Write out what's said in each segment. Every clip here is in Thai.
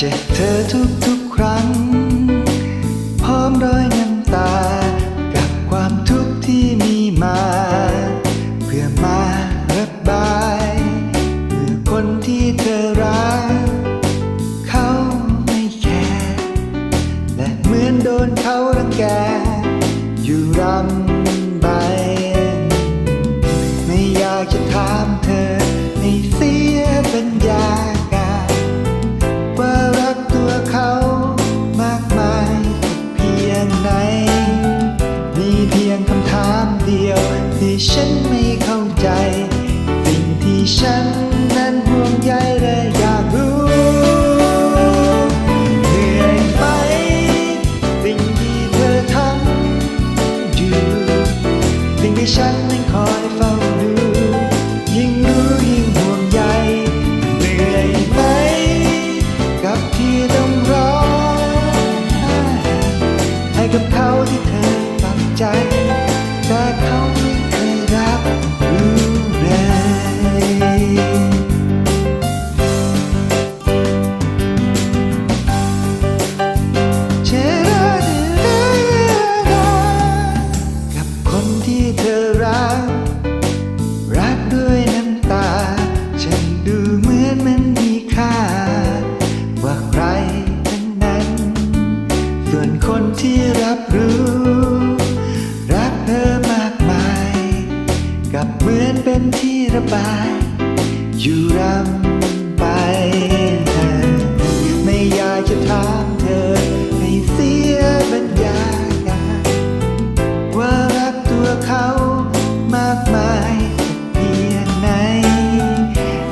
เจ็บเธอทุกทุกๆครั้ง พร้อมรอยน้ำตา กับความทุกข์ที่มีมา เพื่อมาระบายเมื่อคนที่เธอรัก เขาไม่แคร์และเหมือนโดนเขารังแก อยู่รำ ที่ฉันไม่เข้าใจ สิ่งที่ฉันนั้นห่วงใยและอยากรู้เหนื่อยไหมสิ่งที่เธอทำอยู่สิ่งที่ฉันนั้นคอยเฝ้าดูยิ่งรู้ยิ่งห่วงใยเหนื่อยไหมกับที่ต้องรอให้กับเขาที่เธอปักใจ ไม่อยากจะถามเธอให้เสียบรรยากาศว่ารักตัวเขามากมายเพียงไหน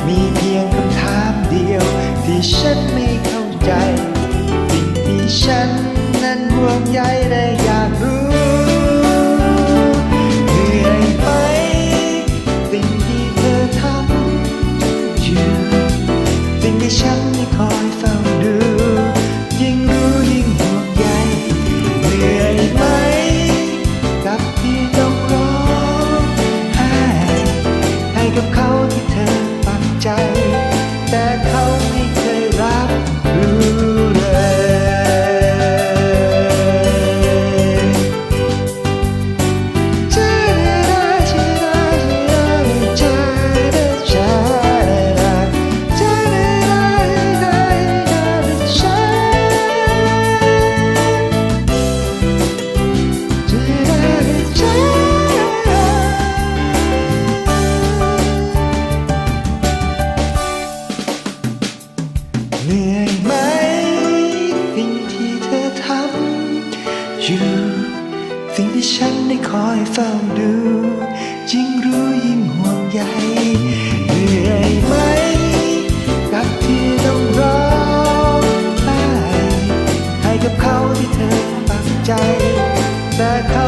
มีเพียงคำถามเดียว ที่ฉันไม่เข้าใจ สิ่งที่ฉันนั้นห่วงใย เฝ้าดูจึงรู้ยิ่งห่วงใยเหนื่อยไหม กับที่ต้องรองไห้ให้กับเขาที่เธอปักใจ แต่เขา